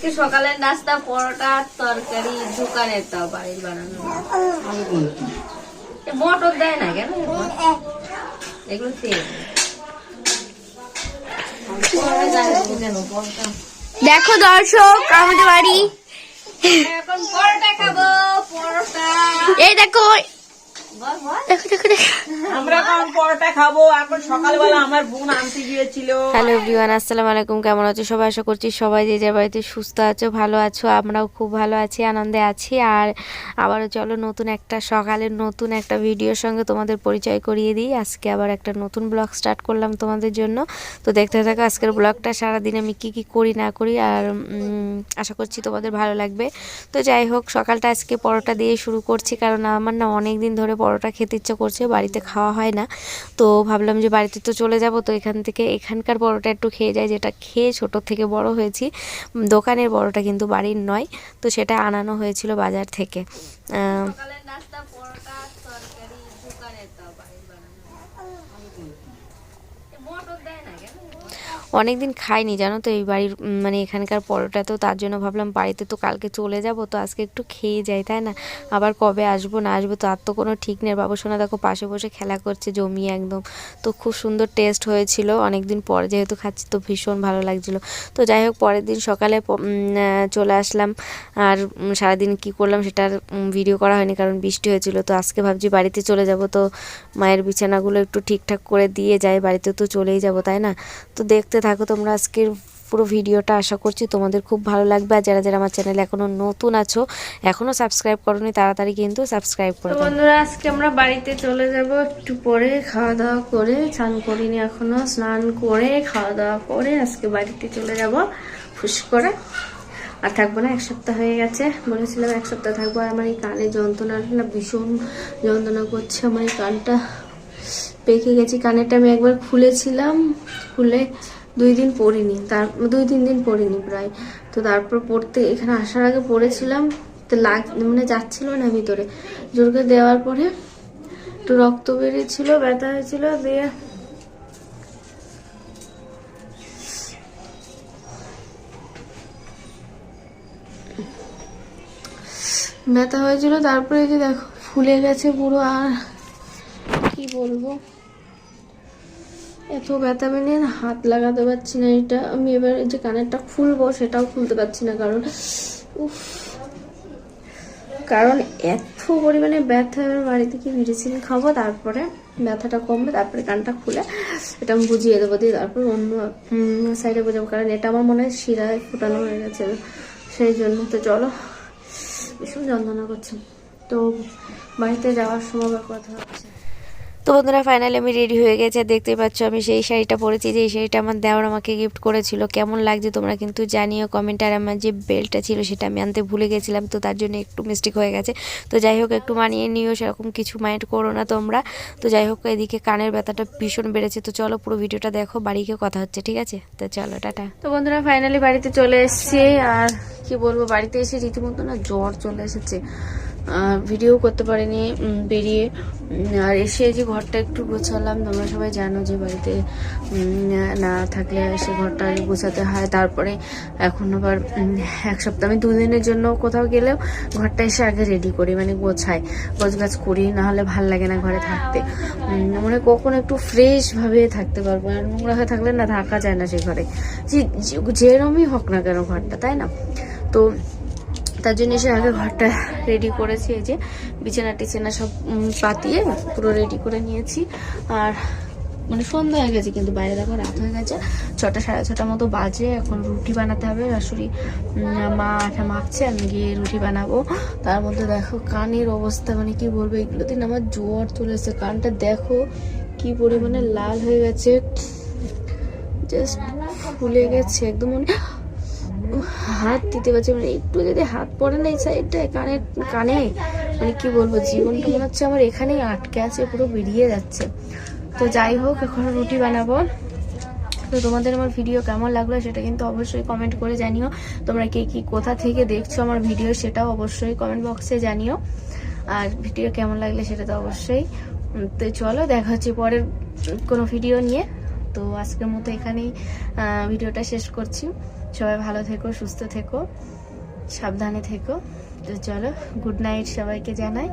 আজকে সকালের নাস্তা পরোটা তরকারি দোকানের তাও বাড়ির বানানো। মটর দেয় না কেন? এগুলো তেল দেখো দর্শক আমাদের বাড়ি। এখন পরোটা খাব পরোটা। এই দেখো দেখো দেখো দেখো। আমরা এখন পরোটা খাব। এখন সকালবেলা আমার বোন আনতে গিয়েছিল। হ্যালো এভরিওয়ান আসসালামু আলাইকুম। কেমন আছো? সবাই আশা করছি সবাই যে যার বাড়িতে সুস্থ আছো ভালো আছো। আমরাও খুব ভালো আছি আনন্দে আছি। আর আবারও চলো নতুন একটা সকালের নতুন একটা ভিডিওর সঙ্গে তোমাদের পরিচয় করিয়ে দিই। আজকে আবার একটা নতুন ব্লগ স্টার্ট করলাম তোমাদের জন্য। তো দেখতে থাকো আজকের ব্লগটা সারাদিন আমি কী কী করি না করি আর আশা করছি তোমাদের ভালো লাগবে। তো যাই হোক সকালটা আজকে পরোটা দিয়ে শুরু করছি কারণ আমার না অনেক দিন ধরে পরোটা খেতে ইচ্ছে করছে, বাড়িতে খাওয়া হয় না। তো ভাবলাম যে বাড়িতে তো চলে যাব, তো এখান থেকে এখানকার বড়টা একটু খেয়ে যায় যেটা খেয়ে ছোট থেকে বড় হয়েছি। দোকানের বড়টা কিন্তু বাড়ির নয়, তো সেটা আনানো হয়েছিল বাজার থেকে। অনেক দিন খাইনি, জানো তো, এই বাড়ির মানে এখানকার পরোটা তো তার জন্য ভাবলাম বাড়িতে তো কালকে চলে যাব, তো আজকে একটু খেয়ে যাই, তাই না? আবার কবে আসব, না আসব তার তো কোনো ঠিক নেই। বাবু সোনা দেখো পাশে বসে খেলা করছে, জমিয়ে একদম। তো খুব সুন্দর টেস্ট হয়েছিল অনেক দিন পর যেহেতু খাচ্ছি, তো ভীষণ ভালো লাগছিল। তো যাই হোক, পরের দিন সকালে চলে আসলাম। আর সারাদিন কি করলাম সেটার ভিডিও করা হয়নি, কারণ বৃষ্টি হয়েছিল। তো আজকে ভাবছি বাড়িতে চলে যাব, তো মায়ের বিছানাগুলো একটু ঠিকঠাক করে দিয়ে যাই, বাড়িতে তো চলেই যাব তাই না? তো দেখতে থাকো তোমরা আজকের পুরো ভিডিওটা আশা করছি তোমাদের খুব ভালো লাগবে। আর যারা যারা আমার চ্যানেলে এখনও নতুন আছো এখনও সাবস্ক্রাইব করোনি তাড়াতাড়ি কিন্তু সাবস্ক্রাইব করো বন্ধুরা আজকে আমরা বাড়িতে চলে যাব একটু পরে খাওয়া দাওয়া করে। স্নান করিনি এখনও স্নান করে খাওয়া দাওয়া করে আজকে বাড়িতে চলে যাব ফুস করে। আর থাকব না এক সপ্তাহ হয়ে গেছে। বলেছিলাম এক সপ্তাহ থাকব। আর আমার এই কানে যন্ত্রণাটা না ভীষণ যন্ত্রণা করছে আমার এই কানটা। পেকে গেছি, কানেরটা আমি একবার খুলেছিলাম, খুলে দুই দিন পরিনি তার, দুই তিন দিন পরিনি প্রায়। তো তারপর পড়তে, এখানে আসার আগে পড়েছিলাম, তো লাগ মানে যাচ্ছিল না ভিতরে। জোরকে দেওয়ার পরে একটু রক্ত বেরিয়েছিল, ব্যথা হয়েছিল, দিয়ে ব্যথা হয়েছিল, তারপরে যে দেখো, ফুলে গেছে পুরো, আর কি বলব? এত ব্যথা মানে হাত লাগাতে পারছি না এটা। আমি এবার যে কানেরটা খুলবো, সেটাও খুলতে পারছি না কারণ, উফ। কারণ এত পরিমাণে ব্যথা, এবার বাড়িতে কি মেডিসিন খাব, তারপরে ব্যথাটা কমবে, তারপরে কানটা খুলে এটা আমি বুঝিয়ে দেবো দিয়ে তারপর অন্য সাইডে বোঝাবো। কারণ এটা আমার মনে হয় শিরায় ফুটানো হয়ে গেছে, সেই জন্য। তো চলো, ভীষণ যন্ত্রণা করছে। তো বাড়িতে যাওয়ার সময় কথা হচ্ছে। তো বন্ধুরা ফাইনালি আমি রেডি হয়ে গেছি। আর দেখতেই পাচ্ছ, আমি সেই শাড়িটা পরেছি যে এই শাড়িটা আমার দেওয়ার আমাকে গিফট করেছিল। কেমন লাগছে তোমরা কিন্তু জানিও কমেন্ট আর আমার যে বেল্টটা ছিল সেটা আমি আনতে ভুলে গেছিলাম, তো তার জন্য একটু মিস্টেক হয়ে গেছে। তো যাই হোক, একটু মানিয়ে নিও, সেরকম কিছু মাইন্ড করো না তোমরা। তো যাই হোক, এদিকে কানের ব্যথাটা ভীষণ বেড়েছে। তো চলো পুরো ভিডিওটা দেখো, বাড়ি গিয়ে কথা হচ্ছে, ঠিক আছে? তো চলো, টাটা। তো বন্ধুরা ফাইনালি বাড়িতে চলে এসেছি। আর কি বলব, বাড়িতে এসে রীতিমতো না জ্বর চলে এসেছে। ভিডিও করতে পারিনি বেরিয়ে আর এসে যে ঘরটা একটু গোছালাম, তোমরা সবাই জানো যে বাড়িতে না থাকলে সে ঘরটা গোছাতে হয়। তারপরে এখন আবার এক সপ্তাহ, আমি দুদিনের জন্য কোথাও গেলেও ঘরটা এসে আগে রেডি করি মানে গোছাই গোছ গাছ করি না হলে ভালো লাগে না ঘরে থাকতে। মানে কখন একটু ফ্রেশ ভাবে থাকতে পারব, আর নোংরা হয়ে থাকলে না, থাকা যায় না সে ঘরে। যে- যেরমই হোক না কেন ঘরটা, তাই না? তো তার জন্য এসে আগে ঘরটা রেডি করেছি, এই যে বিছানা টিছানা সব পাতিয়ে পুরো রেডি করে নিয়েছি। আর মানে সন্ধ্যা হয়ে গেছে, কিন্তু বাইরে দেখো রাত হয়ে গেছে, ছটা সাড়ে ছটা মতো বাজে, এখন রুটি বানাতে হবে। শাশুড়ি মা আঠা মাখছে, আমি গিয়ে রুটি বানাবো। তার মধ্যে দেখো কানের অবস্থা মানে কি বলব, এগুলো দিন আমার জ্বর চলেছে কানটা দেখো কি পরিমাণে লাল হয়ে গেছে জাস্ট ফুলে গেছে, একদম মানে হাত দিতে পারছি মানে একটু যদি হাত পড়ে না এই সাইডটায় কানে কানে মানে কি বলব, জীবনটা মনে হচ্ছে আমার এখানেই আটকে আছে, পুরো বেরিয়ে যাচ্ছে। তো যাই হোক, এখন রুটি বানাবো। তো তোমাদের আমার ভিডিও কেমন লাগল সেটা কিন্তু অবশ্যই কমেন্ট করে জানিও। তোমরা কে কি, কোথা থেকে দেখছ আমার ভিডিও সেটাও অবশ্যই কমেন্ট বক্সে জানিও। আর ভিডিও কেমন লাগলে সেটা তো অবশ্যই। তো চলো, দেখা হচ্ছে পরের কোনো ভিডিও নিয়ে। তো আজকের মতো এখানেই ভিডিওটা শেষ করছি। সবাই ভালো থেকো সুস্থ থেকো সাবধানে থেকো। তো চলো গুড নাইট সবাইকে জানাই।